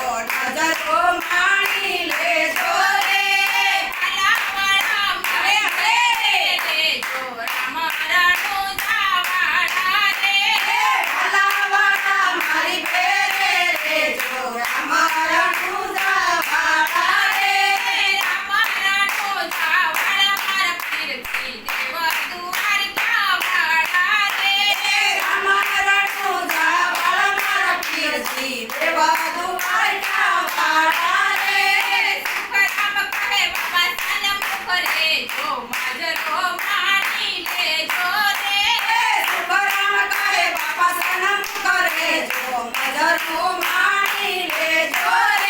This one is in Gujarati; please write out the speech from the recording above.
નજરો માણી લેજો? બાપા સનમ કરે જો મજરો માણી લેજો રે